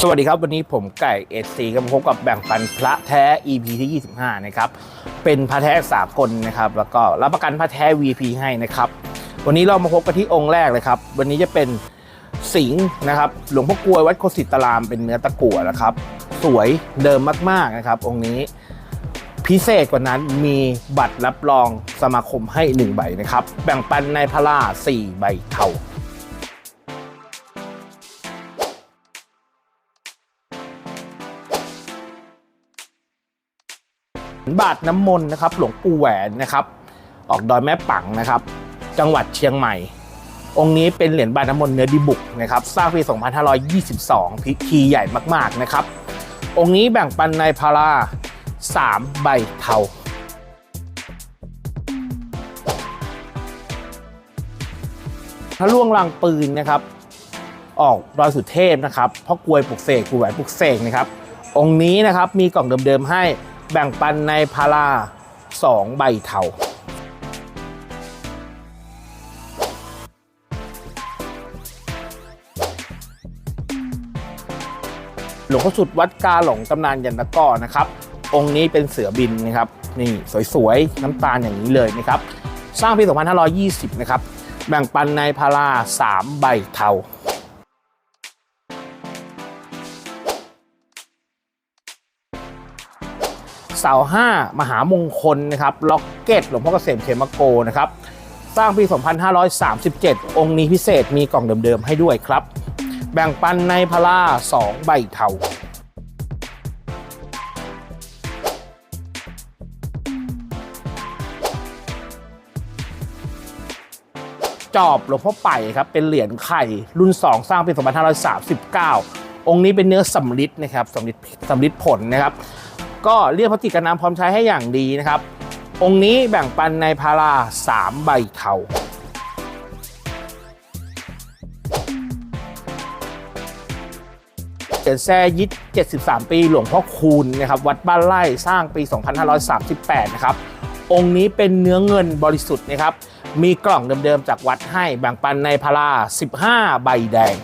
สวัสดีครับ วันนี้ผมไก่เอซีกับพบกับแบ่งปันพระแท้ EP ที่ 25 นะครับ เป็นพระแท้สากลนะครับ แล้วก็รับประกันพระแท้ VP ให้นะครับ วันนี้เรามาพบกันที่องค์แรกเลยครับ วันนี้จะเป็นสิงห์นะครับ หลวงพ่อกลวยวัดโคสิตารามเป็นเนื้อตะกั่วนะครับ สวยเดิมมากๆนะครับ องค์นี้พิเศษกว่านั้นมีบัตรรับรองสมาคมให้ 1 ใบนะครับ แบ่งปันในพระล่า4ใบเทา บาทน้ำมนต์นะครับ หลวงปู่แหวนนะครับ ออกดอยแม่ปังนะครับ จังหวัดเชียงใหม่ องค์นี้เป็นเหรียญบาทน้ำมนต์เนื้อดีบุกนะครับ สร้างปี 2522 พิธีใหญ่มากๆนะครับ องค์นี้แบ่งปันในพารา3ใบเทาพระล่วงรางปืนนะครับ ออกดอยสุเทพนะครับพ่อกลวยปลุกเสกกูแหวนปลุกเสกนะครับ องค์นี้นะครับมีกล่องเดิมๆให้ แบ่งปันในพารา2ใบเทาหลวงพ่อสุดวัดกาหลงตำนานยันตะก้อนะครับ องค์นี้เป็นเสือบินนะครับ นี่สวยๆ น้ำตาลอย่างนี้เลยนะครับ สร้างปี 2520 นะครับ แบ่งปันในพารา3ใบเทา เสาห้ามหามงคลนะครับล็อกเก็ตหลวงพ่อเกษมเขมโกนะครับสร้างปี 2537 องค์นี้พิเศษมีกล่องเดิมๆให้ด้วยครับ แบ่งปันในพารา2ใบเทาจอบหลวงพ่อไป่ครับเป็นเหรียญไข่รุ่น 2 สร้างปี 2539 องค์นี้เป็นเนื้อสำริดนะครับสำริดสำริดผลนะครับ ก็เรียกพระติกน้ำพร้อมใช้ให้อย่างดีนะครับ องค์นี้แบ่งปันในพารา3ใบเทาเหรียญแซยิด73 ปี หลวงพ่อคูณนะครับ วัดบ้านไร่สร้างปี 2538 นะครับ องค์นี้เป็นเนื้อเงินบริสุทธิ์นะครับ มีกล่องเดิมๆจากวัดให้แบ่งปันในพารา 15 ใบแดง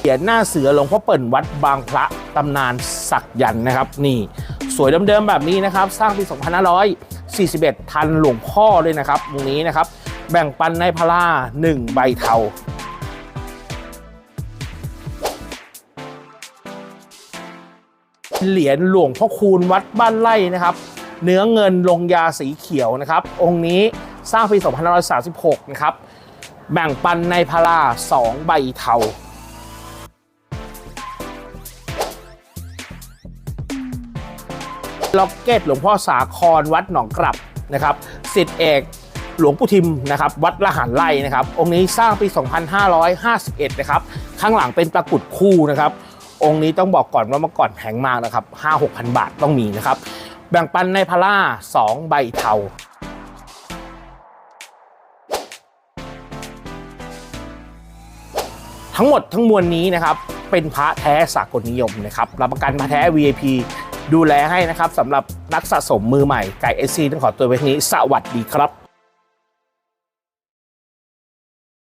เหรียญหน้าเสือหลวงพ่อเปิ่นวัดบางพระตำนานศักยันนะครับ นี่สวยเดิมๆแบบนี้นะครับ สร้างปี 2541 ทันหลวงพ่อเลยนะครับตรงนี้นะครับ แบ่งปันในพารา1ใบเทาเหรียญหลวงพ่อคูณวัดบ้านไร่นะครับ เนื้อเงินลงยาสีเขียวนะครับ องค์นี้สร้างปี 2536 นะครับ แบ่งปันในพารา2ใบเทา ล็อกเก็ตหลวงพ่อสาครวัดหนองกลับนะครับสิทธิเอกหลวงปู่ทิมนะครับวัดละหันไล่นะครับ องค์นี้สร้างปี 2551 นะครับ ข้างหลังเป็นตะกรุดคู่นะครับ องค์นี้ต้องบอกก่อนว่าเมื่อก่อนแพงมากนะครับ 5 6 0 0 บาทต้องมีนะครับ แบ่งปันในพาร่า 2 ใบเทาทั้งหมดทั้งมวลนี้นะครับเป็นพระแท้สากลนิยมนะครับรับประกันพระแท้ VIP ดูแลให้นะครับสำหรับนักสะสมมือใหม่ไก่เอซีต้องขอตัวไว้ที่นี้ สวัสดีครับ